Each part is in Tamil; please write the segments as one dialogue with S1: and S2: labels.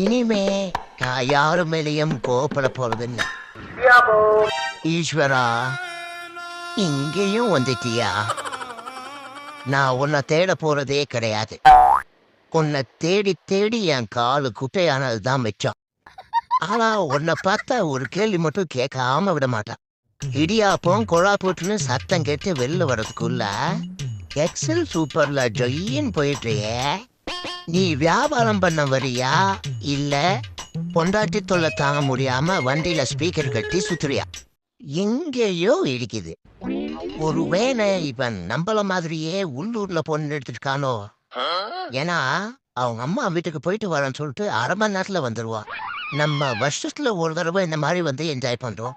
S1: இனிமே நான் யாரு மேலேயும் கோபப்பட போறதில்லை. ஈஸ்வரா இங்கேயும் வந்துட்டியா? நான் உன்னை தேட போறதே கிடையாது. உன்னை தேடி தேடி என் காலு குட்டையானது தான் மிச்சம். ஆனா உன்னை பார்த்தா ஒரு கேள்வி மட்டும் கேட்காம விட மாட்டான். இடியாப்பம் குழா போட்டுன்னு சத்தம் கேட்டு வெளில வர்றதுக்குள்ள எக்ஸல் சூப்பர்ல ஜொயின் போயிட்டுறியே நீ வியாபாரம் பண்ண வரியா? இல்ல பொண்டாட்டி தொல்லை தாங்க முடியாம வண்டியில ஸ்பீக்கர் கட்டி சுத்துறியா? எங்கேயோ இடிக்குது. ஒருவேளை இவன் நம்மள மாதிரியே உள்ளூர்ல பொண்ணு எடுத்துருக்கானோ? ஏன்னா அவங்க அம்மா வீட்டுக்கு போயிட்டு வரேன்னு சொல்லிட்டு அரை மணி நேரத்துல வந்துருவா. நம்ம வருஷத்துல ஒரு தடவை இந்த மாதிரி வந்து என்ஜாய் பண்றோம்.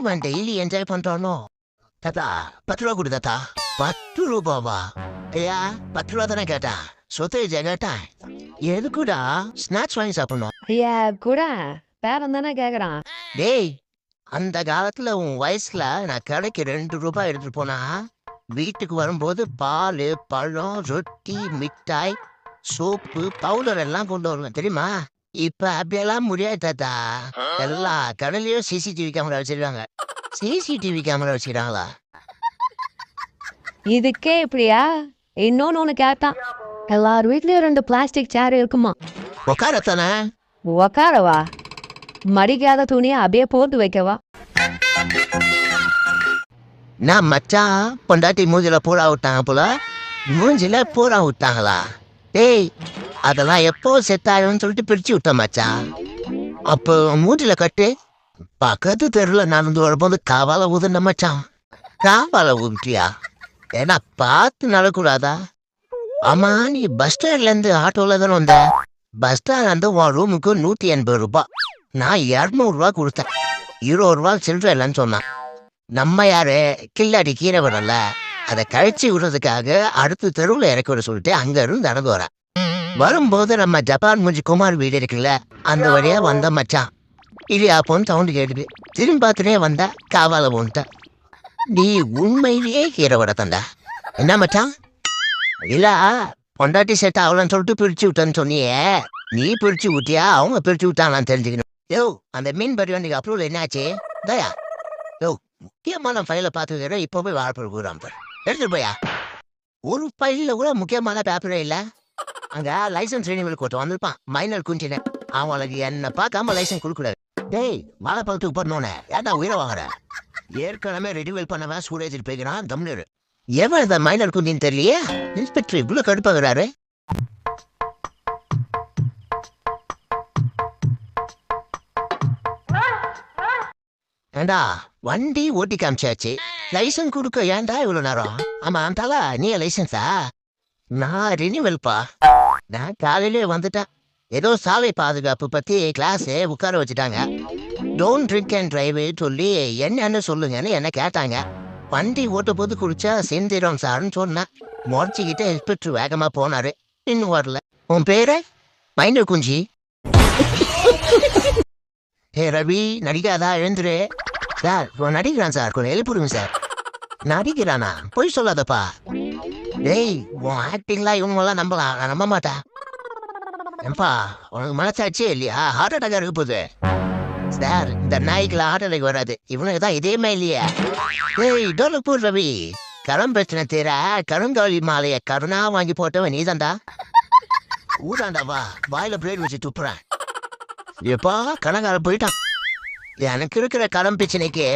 S1: இவன் டெய்லி என்ஜாய் பண்றானோ? தாத்தா பத்து ரூபா கொடு தாத்தா. பத்து ரூபாவா? ஐயா பத்து ரூபா தானே கேட்டா சொத்து கேட்டேன் எதுக்குடா? ஸ்நாக்ஸ் வாங்கி சாப்பிடணும்.
S2: ஐயா கூட. பேரன் தானே கேக்குறான்.
S1: டேய் அந்த காலத்துல உன் வயசுல நான் கடைக்கு ரெண்டு ரூபாய் எடுத்துட்டு போனா வீட்டுக்கு வரும்போது பால் பழம் ரொட்டி மிட்டாய் சோப்பு பவுடர் எல்லாம் கொண்டு வருவேன். தெரியுமா? இப்ப அப்படியெல்லாம் முடியாது தாத்தா. எல்லா கடையிலயும் சிசிடிவி கேமரா வச்சிருக்காங்க. சிசிடிவி கேமரா வச்சிருக்காங்களா?
S2: இதுக்கே இப்படியா? இன்னொன்னு ஒண்ணு கேட்டான். எல்லார் வீட்லயும் ரெண்டு பிளாஸ்டிக் சேர் இருக்குமா?
S1: உக்காரத்தானே?
S2: உக்காரவா? மடிக்காத துணியை அப்படியே போட்டு வைக்கவா?
S1: நான் மச்சான் பொண்டாட்டி மூஞ்சில பூரா விட்டாங்க போல? மூஞ்சில பூரா விட்டாங்களா? டேய் அதெல்லாம் எப்போ செட் ஆகும்னு சொல்லிட்டு பிரிச்சு விட்டேன் மச்சான் அப்போ மூஞ்சில கட்டு? பக்கத்து தெருவில் நடந்து வரும்போது காவால ஊதுன மச்சான். காவால ஊதிட்டியா? ஏன்னா பார்த்து நடக்கூடாதா? ஆமா நீ பஸ் ஸ்டாண்ட்ல இருந்து ஆட்டோல தானே வந்த? பஸ் ஸ்டாண்ட் வந்து உன் ரூமுக்கு நூத்தி எண்பது ரூபாய் நான் இரநூறுவா கொடுத்தேன். இருபது ரூபா சில்லற இல்லைன்னு சொன்னான். நம்ம யாரு? கில்லாடி கீரை வரல அதை கழிச்சு விடுறதுக்காக அடுத்த தெருவில் இறக்கி விட சொல்லிட்டு அங்க இருந்து நடந்து வரேன். வரும்போது நம்ம ஜப்பான் முஞ்சி குமார் வீடு இருக்குல்ல அந்த வழியா வந்த மச்சான். இடியாப்போன்னு சவுண்டு கேட்டுது திரும்பி பார்த்துட்டே வந்தா காவால போன்ட்ட. நீ உண்மையிலேயே கீரை வர தந்தா. என்ன மச்சான்? இல்ல பொண்டாட்டி செட் ஆகலன்னு சொல்லிட்டு பிரிச்சு விட்டேன்னு சொன்னியே. நீ பிரிச்சு விட்டியா? அவங்க பிரிச்சு விட்டாங்களான்னு தெரிஞ்சுக்கணும். யோ அந்த மீன் பரி வண்டிக்கு அப்ரூவல் என்னாச்சு? தயா யோ முக்கியமான ஃபைலை பார்த்துக்கிற இப்போ போய் வாழ்ப்பு கூறாம எடுத்துட்டு போயா. ஒரு ஃபைலில் கூட முக்கியமான பேப்பரே இல்லை. அங்கே லைசன்ஸ் ரினிவல் கோட்டை வந்திருப்பான். மைனர் குஞ்சின. அவங்களுக்கு என்ன பார்க்காம லைசன்ஸ் கொடுக்கூடாது டேய் வாழைப்பழத்துக்கு போடணுன்னு ஏன்டா உயிரை வாங்குற? ஏற்கனவே ரெடிவெல் பண்ணவன் சூரேஜில் போய்க்கிறான். தம்னரு எவ்வளவு தான் மைனர் குந்தின்னு தெரியலையே? இன்ஸ்பெக்டர் இவ்வளோ கடுப்பாகிறாரு ஏண்டா வண்டி ஓட்டி காமிச்சாச்சு. லைசன்ஸ் கொடுக்க ஏன்டா இவ்வளோ நேரம்? ஆமாம் தலா நீ லைசன்ஸா நான் ரினிவல்ப்பா நான் காலையிலே வந்துட்டேன். ஏதோ சாலை பாதுகாப்பு பற்றி கிளாஸே உட்கார வச்சுட்டாங்க. டோன்ட் ட்ரிங்க் அண்ட் டிரைவ் சொல்லி என்னன்னு சொல்லுங்கன்னு என்ன கேட்டாங்க. வண்டி ஓட்ட போது குடிச்சா செந்திரம் சார்னு சொன்னேன் முறைச்சிக்கிட்டு இன்ஸ்பெக்டர் வேகமா போனாரு. இன்னும் வரல. உன் பேரு? மைனர் குஞ்சி. ஹே ரவி நடிக்காதா எழுந்துரு. சார் இவன் நடிக்கிறான் சார் கொஞ்சம் எழுப்பிடுங்க சார். நடிக்கிறானா பொய் சொல்லாதப்பா. டேய் உன் ஆக்டிங்லாம் இவங்கெல்லாம் நம்பலாம் நான் நம்ப மாட்டேன். ஏன்பா உனக்கு மனசாச்சே இல்லையா? ஹார்ட் அட்டாக் இருக்க போகுது சார் இந்த நாய்க்குல ஹார்ட் வராது. இவனுக்கு தான் இதேமே இல்லையா ஏய் டோலப்பூர் ரவி. கரம் பிரச்சனை தீர கருங்காலி மாலைய கருணா வாங்கி போட்டவன் நீதாண்டா ஊதாண்டா வா. வாயில பிளேட் வச்சு துப்புறேன். எப்பா கணக்கார போயிட்டான். எனக்கு இருக்கிற கரம் பிரச்சனைக்கு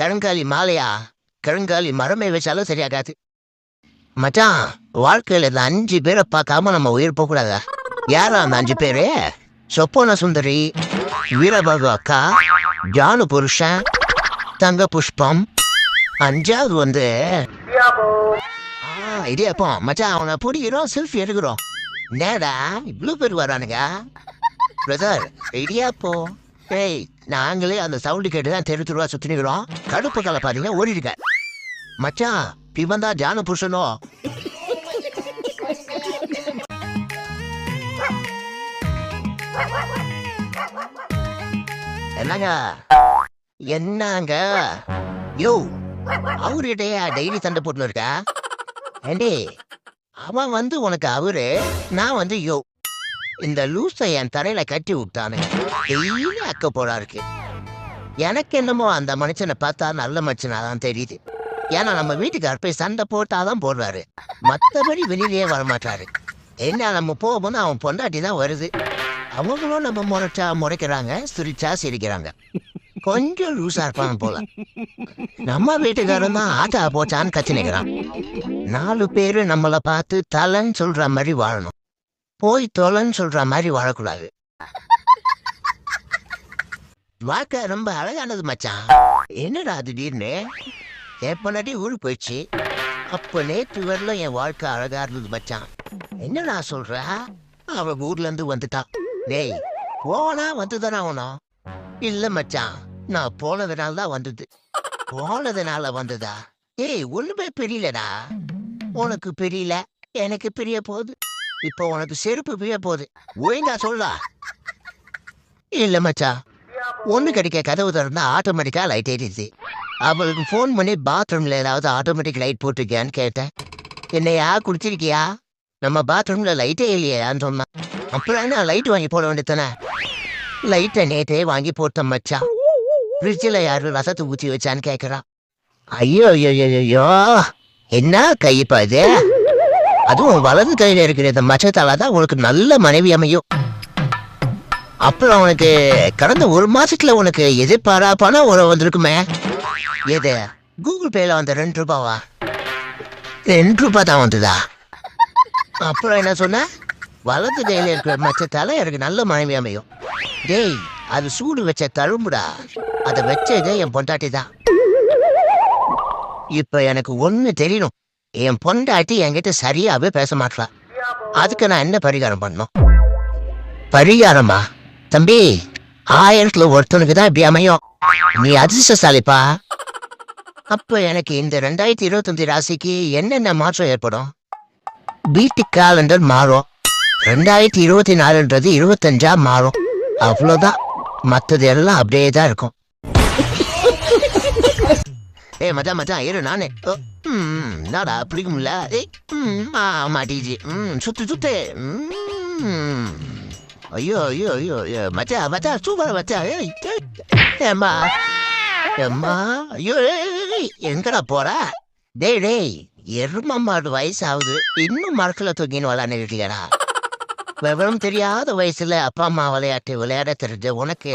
S1: கருங்காலி மாலையா? கருங்காலி மரமே வச்சாலும் சரியாகாது. மச்சான் வாழ்க்கையில இந்த அஞ்சு பேரை பார்க்காம நம்ம உயிர் போகக்கூடாதா? யாரா அந்த அஞ்சு பேரு? சொப்போன சுந்தரி வீரபாகு அக்கா ஜானு புருஷன் தங்க புஷ்பம் அஞ்சாவது வந்து ஆ, இடியாப்பம் மச்சான் அவனை பிடிக்கிறோம் செல்ஃபி எடுக்கிறோம். நேடா இவ்வளோ பேர் வரானுங்க? பிரதர் இடியாப்பம் ஏய் நாங்களே அந்த சவுண்டு கேட்டு தான் தெரு தெருவா சுற்றினுக்கிறோம் கடுப்பு கலப்பாதீங்க ஓடிடுங்க. மச்சான் இவன் தான் ஜானு புருஷனோ என்னங்க? என்னங்க? யோ அவர்கிட்டயா டெய்லி சண்டை போட்டுன்னு இருக்கா? ஏண்டி அவன் வந்து உனக்கு அவரு நான் வந்து யோ. இந்த லூசை என் தரையில கட்டி விட்டானுங்க டெய்லி அக்க போடா இருக்கு. எனக்கு என்னமோ அந்த மனுஷனை பார்த்தா நல்ல மனுஷனா தான் தெரியுது. ஏன்னா நம்ம வீட்டுக்கார் போய் சண்டை போட்டாதான் போடுறாரு மற்றபடி வெளியிலேயே வரமாட்டாரு. என்ன நம்ம போகும்போது அவன் பொண்டாட்டி தான் வருது. அவங்களும் நம்ம முறைச்சா முறைக்கிறாங்க சிரிச்சா சிரிக்கிறாங்க. கொஞ்சம் லூஸா இருப்பாங்க போல. நம்ம வீட்டுக்காரன் தான் ஆட்டா போச்சான்னு கத்தினிக்கிறான் நாலு பேரு நம்மளை பார்த்து தலைன்னு சொல்ற மாதிரி வாழணும். போய் தொலைன்னு சொல்ற மாதிரி வாழக்கூடாது. வாழ்க்கை ரொம்ப அழகானது மச்சான். என்னடா திடீர்னு? என் ஊருக்கு போயிடுச்சு. அப்போ நேற்று வரல என் வாழ்க்கை அழகா இருந்தது மச்சான். என்னடா சொல்ற? அவ ஊர்ல இருந்து வந்துட்டான் டேய் போனா வந்துதானே உனோ இல்ல மச்சான் நான் போனதுனால தான் வந்தது. போனதுனால வந்ததா? ஏய் ஒண்ணுமே பெரியலடா. உனக்கு பெரியல? எனக்கு பெரிய போகுது. இப்போ உனக்கு செருப்பு பிரிய போகுது. ஒழுங்கா சொல்லா இல்ல மச்சான் ஒண்ணு கிடைக்க கதவு திறந்தா ஆட்டோமேட்டிக்கா லைட் ஏறிடுது. அவளுக்கு ஃபோன் பண்ணி பாத்ரூம்ல ஏதாவது ஆட்டோமேட்டிக் லைட் போட்டிருக்கியான்னு கேட்டேன். என்னையா குடிச்சிருக்கியா? நம்ம பாத்ரூம்ல லைட்டே இல்லையான்னு சொன்னான். அப்புறம் என்ன லைட் வாங்கி போட வேண்டியதானே லைட்டை நேற்றே வாங்கி போட்டேன் மச்சான். ஃப்ரிட்ஜில் யாரும் ரசத்தை ஊற்றி வச்சான்னு கேட்குறான் ஐயோ ஐயோ ஐயோ, ஐயோ என்ன கைப்பா இது? அதுவும் வலது கையில் இருக்கிற இந்த மச்சத்தால தான் உனக்கு நல்ல மனைவி அமையும். அப்புறம் உனக்கு கடந்த ஒரு மாசத்துல உனக்கு எதிர்பாரா பணம் ஒரு வந்திருக்குமே. எது? கூகுள் பேல வந்த ரெண்டு ரூபாவா? ரெண்டு ரூபாய் தான் வந்ததா? அப்புறம் என்ன சொன்ன? வலது கையில இருக்கிற மச்சத்தால எனக்கு நல்ல மனைவி அமையும். டேய் அது சூடு வச்ச தழும்புடா. அதை வச்சதே என் பொண்டாட்டி தான். இப்ப எனக்கு ஒண்ணு தெரியணும். என் பொண்டாட்டி என்கிட்ட சரியாவே பேச மாட்டா அதுக்கு நான் என்ன பரிகாரம் பண்ணும் பரிகாரமா? தம்பி ஆயிரத்துல ஒருத்தனுக்கு தான் இப்படி அமையும். நீ அதிர்ஷ்டசாலிப்பா. அப்ப எனக்கு இந்த ரெண்டாயிரத்தி இருபத்தஞ்சு ராசிக்கு என்னென்ன மாற்றம் ஏற்படும்? வீட்டு காலண்டர் மாறும். ரெண்டாயிரத்தி இருபத்தி நாலுன்றது இருபத்தஞ்சா மாறும் அவ்வளோதான். மற்றது எல்லாம் அப்படியே தான் இருக்கும். ஏய் மச்சான் மச்சான் இரு நானே. ஓ, ம், என்னடா பிடிக்கும்ல. ஏய் ம், ம் சுத்து சுத்து. ம். ஐயோ ஐயோ ஐயோ ஐயோ மச்சான் மச்சான் சூப்பர் மச்சான் ஏய், ஏம்மா ஏம்மா ஐயோ ஏய், எங்கடா போற? டேய் டேய் எரும மாடு வயசாகுது. இன்னும் மரத்தில் தூக்கின்னு விளாண்டு இருக்கீங்கடா. விவரம் தெரியாத வயசுல அப்பா அம்மா விளையாட்டு விளையாட தெரிஞ்ச உனக்கு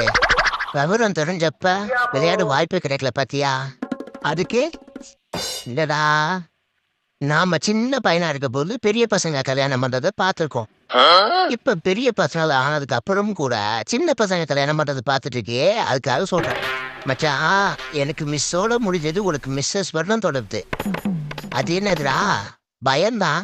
S1: விவரம் தெரிஞ்சப்ப விளையாட வாய்ப்பு கிடைக்கல பாத்தியா? அதுக்கு இல்லடா நாம சின்ன பையனா இருக்க போது பெரிய பசங்க கல்யாணம் பண்றதை பார்த்திருக்கோம். இப்ப பெரிய பசங்க ஆனதுக்கு அப்புறம் கூட சின்ன பசங்க கல்யாணம் பண்றதை பார்த்துட்டு இருக்கே அதுக்காக சொல்றேன். மச்சான் எனக்கு மிஸ்ஸோட முடிஞ்சது உனக்கு மிஸ்ஸஸ் வரணும் தொடருது. அது என்னதுடா பயம்தான்.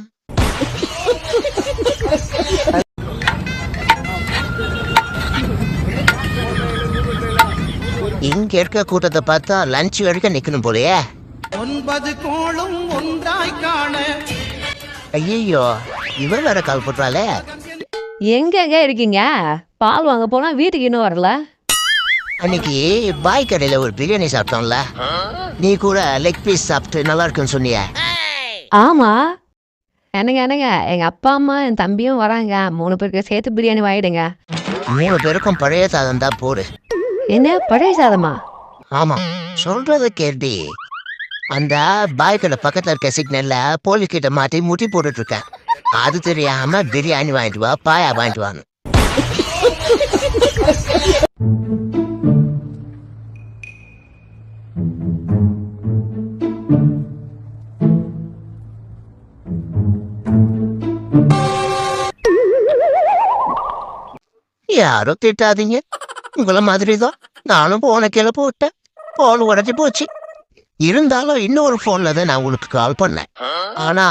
S1: இங்க இருக்க கூட்டத்தை பார்த்தா லஞ்ச் வரைக்கும் நிக்கணும் போலயே.
S3: ஒன்பது கோளும் ஒன்றாய் காண.
S1: ஐயோ இவன் வேற கால் போட்டுறாளே.
S2: எங்கெங்க இருக்கீங்க? பால் வாங்க போனா வீட்டுக்கு இன்னும் வரல.
S1: அன்னைக்கு பாய் கடையில ஒரு பிரியாணி சாப்பிட்டோம்ல. நீ கூட லெக் பீஸ் சாப்பிட்டு நல்லா இருக்குன்னு சொன்னிய.
S2: ஆமா. என்னங்க என்னங்க? எங்க அப்பா அம்மா என் தம்பியும் வராங்க. மூணு பேருக்கு சேர்த்து பிரியாணி வாங்கிடுங்க.
S1: மூணு பேருக்கும் பழைய சாதம் தான் போடு.
S2: என்ன பழைய சாதமா?
S1: ஆமா சொல்றத கேட்டி அந்த பாய் கடை பக்கத்துல இருக்க சிக்னல்ல போலீஸ் கிட்ட மாட்டி முட்டி போட்டுட்டு இருக்கேன் அது தெரியாம பிரியாணி வாங்கிட்டு வா பாயா வாங்கிட்டு வான்னு. யாரும் திட்டாதீங்க. உங்கள மாதிரி தான் நானும் போன கீழே போட்டேன். போன் உடஞ்சி போச்சு. இருந்தாலும் இன்னொரு போன்ல தான் நான் உங்களுக்கு கால் பண்ணேன். ஆனா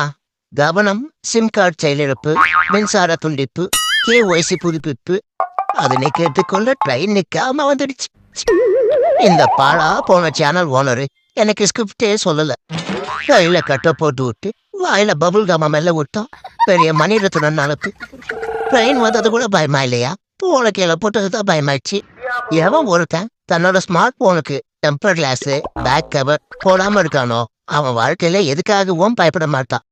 S1: கவனம் சிம் கார்டு செயலிழப்பு மின்சார துண்டிப்பு கேஒய்சி புதுப்பிப்பு அதனை கேட்டுக்கொள்ள ட்ரெயின் நிக்காம வந்துடுச்சு. இந்த பாழா போன சேனல் ஓனரு எனக்கு ஸ்கிரிப்டே சொல்லல. கையில கட்ட போட்டு விட்டு வாயில பபுள் கம மெல்ல விட்டோம் பெரிய மணிரத்துடன் அனுப்பு ட்ரெயின் வந்தது கூட பயமா இல்லையா? பூனை கீழே போட்டதுதான் பயமாச்சு எவன் ஒருத்தன் தன்னோட ஸ்மார்ட் போனுக்கு டெம்பர் கிளாஸ் பேக் கவர் போடாம இருக்கானோ அவன் வாழ்க்கையில எதுக்காகவும் பயப்பட மாட்டான்.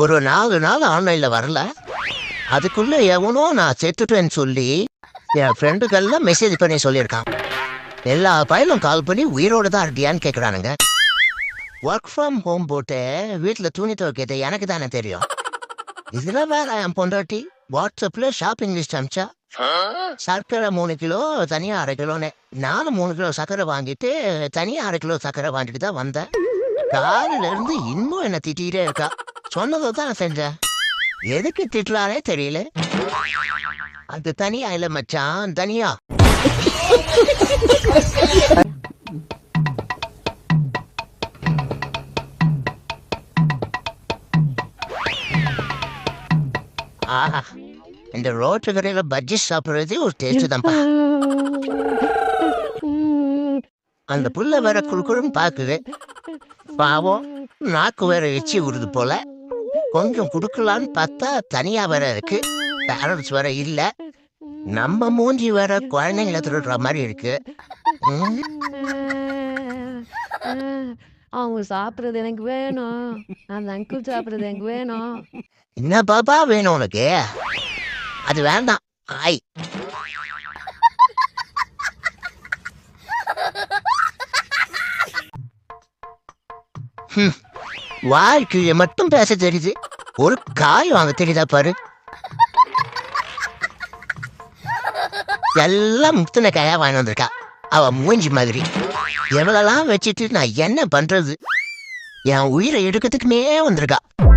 S1: ஒரு நாலு நாள் ஆன்லைன்ல வரல. அதுக்குள்ள எவனோ நான் செத்துட்டேன்னு சொல்லி என் ஃப்ரெண்டுகள்லாம் மெசேஜ் பண்ணி சொல்லியிருக்கான். எல்லா பையனும் கால் பண்ணி உயிரோட தான் இருக்கியான்னு கேட்குறானுங்க ஒர்க் ஃப்ரம் ஹோம் போட்டு வீட்டில் துணி துவைக்கிறது எனக்கு தானே தெரியும். இதில் வேற என் பொண்டாட்டி வாட்ஸ்அப்ல ஷாப்பிங் லிஸ்ட் அமிச்சா சர்க்கரை மூணு கிலோ தனியா அரை கிலோன்னு. நானும் மூணு கிலோ சர்க்கரை வாங்கிட்டு தனியா அரை கிலோ சர்க்கரை வாங்கிட்டு தான் வந்தேன். காலையில இருந்து இன்னும் என்ன திட்டிகிட்டே இருக்கா. சொன்னதை தான் செஞ்சேன். எதுக்கு திட்டுறானே தெரியல. அது தனியா இல்லை மச்சான் தனியா. ரோட்டு கடையில பஜ்ஜி சாப்பிடுறது ஒரு டேஸ்ட் தான்ப்பா. அந்த புள்ள வேற குறுக்குறுன்னு பாக்குது பாவம் நாக்கு வேற எச்சி விடுது போல. கொஞ்சம் குடுக்கலான்னு பார்த்தா தனியா வேற இருக்கு. பேரண்ட்ஸ் வேற இல்ல. நம்ம மூஞ்சி வேற குழந்தைங்கள திருடுற மாதிரி இருக்கு.
S2: அவங்க சாப்பிட்றது எனக்கு வேணும். அந்த அங்கிள் சாப்பிட்றது எனக்கு வேணும்.
S1: என்ன பாப்பா வேணும் உனக்கு? அது வேண்டாம். ஆய். வாழ்க்கையை மட்டும் பேச தெரியுது. ஒரு காய் வாங்க தெரியுதா பாரு. எல்லாம் முத்தின காயா வாங்கி வந்திருக்கா. அவ மூஞ்சி மாதிரி. எவ்வளெல்லாம் வச்சுட்டு நான் என்ன பண்றது? என் உயிரை எடுக்கிறதுக்குமே வந்திருக்கா.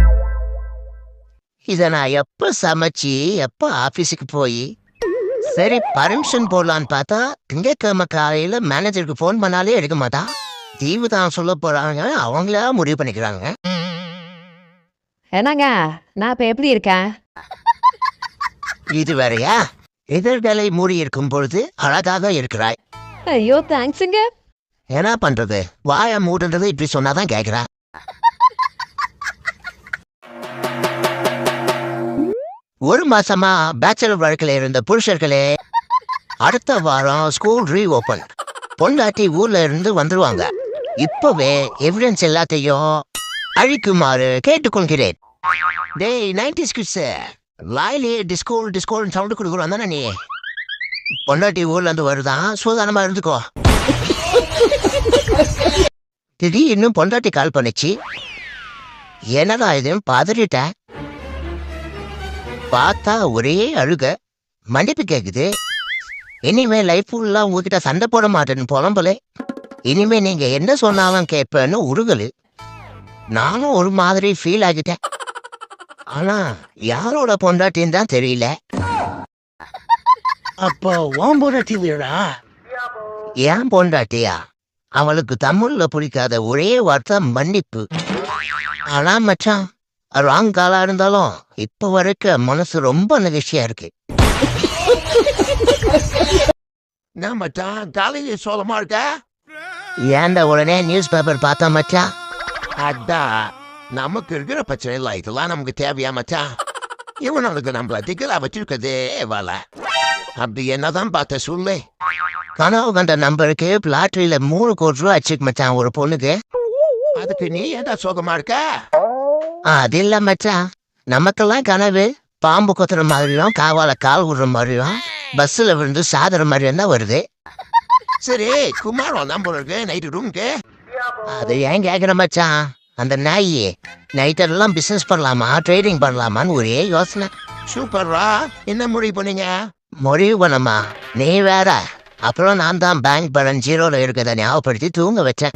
S1: இத நான் எப்ப சமைச்சு எப்ப ஆபீஸுக்கு போய் சரி பர்மிஷன் போடலான்னு பார்த்தா திங்கட்கிழமை காலையில மேனேஜருக்கு ஃபோன் பண்ணாலே எடுக்க மாட்டா. தீவு தான் சொல்ல போறாங்க அவங்களா முடிவு பண்ணிக்கிறாங்க.
S2: என்னங்க நான் இப்போ எப்படி இருக்கேன்?
S1: இது வேறயா? எதிர்களை மூடி இருக்கும் பொழுது அழகாக இருக்கிறாய்.
S2: ஐயோ தேங்க்ஸுங்க
S1: என்ன பண்றது? வாய மூடுன்றது இப்படி சொன்னாதான் கேக்குறா. ஒரு மாசமா பேச்சலர் வாழ்க்கையில இருந்த புருஷர்களே அடுத்த வாரம் ஸ்கூல் ரீ ஓபன் பொண்டாட்டி ஊர்ல இருந்து வந்துருவாங்க. இப்பவே எவிடன்ஸ் எல்லாத்தையும் அழிக்குமாறு கேட்டுக்கொள்கிறேன். டேய் நைன்டி ஸ்கிட்ஸ் லாயிலே டிஸ்கோல் டிஸ்கோல் சவுண்டு கொடுக்குறோம் தானே நீ? பொண்டாட்டி ஊர்ல இருந்து வருதான் சூதானமா இருந்துக்கோ. திடீர்னு பொண்டாட்டி கால் பண்ணிச்சு. என்னடா இது? பதறிட்டேன் பார்த்தா ஒரே அழுக. மன்னிப்பு கேக்குது. இனிமே லைஃப் ஃபுல்லா உங்ககிட்ட சண்டை போட மாட்டேன்னு புலம்பலே. இனிமே நீங்க என்ன சொன்னாலும் கேட்பேன்னு உருகலு. நானும் ஒரு மாதிரி ஃபீல் ஆகிட்டேன். ஆனா யாரோட பொண்டாட்டின்னு தான் தெரியல.
S4: அப்போ ஓம் பொண்டாட்டி
S1: ஏன் பொண்டாட்டியா? அவளுக்கு தமிழ்ல பிடிக்காத ஒரே வார்த்தை மன்னிப்பு. ஆனா மச்சான் ராங் காலா இருந்தாலும் இப்ப வரைக்கும் மனசு ரொம்ப நெகிழ்ச்சியா இருக்கு.
S4: நான் மச்சான் காலையில சோளமா இருக்க?
S1: ஏன்டா உடனே நியூஸ் பேப்பர் பார்த்தா மச்சான்
S4: அதான் நமக்கு இருக்கிற பிரச்சனை இல்லை. இதெல்லாம் நமக்கு தேவையா மச்சான் இவனுக்கு நம்மள திக்கலா வச்சிருக்கதே வேலை. அப்படி என்னதான் பார்த்த சொல்லு.
S1: கனவு கண்ட நம்பருக்கு லாட்டரியில மூணு கோடி ரூபா அச்சுக்கு மச்சான் ஒரு பொண்ணுக்கு.
S4: அதுக்கு நீ ஏதா சோகமா இருக்க?
S1: அது இல்ல மச்சான். நமக்கெல்லாம் கனவு பாம்பு கொத்துற மாதிரியும் காவால கால் விடுற மாதிரியும் பஸ்ஸில் விழுந்து சாதுற மாதிரியும் தான் வருது.
S4: சரி குமார் நம்பர் இருக்கு. நைட்டு ரூமுக்கு
S1: அது ஏன் கேக்குற மச்சான்? அந்த நாயி நைட்டெல்லாம் பிசினஸ் பண்ணலாமா ட்ரேடிங் பண்ணலாமான்னு ஒரே யோசனை.
S4: சூப்பர்ரா. என்ன முடிவு பண்ணீங்க?
S1: முடிவு பண்ணமா? நீ வேற. அப்புறம் நான் தான் பேங்க் பேலன்ஸ் ஜீரோல இருக்கிறத ஞாபகப்படுத்தி தூங்க வச்சேன்.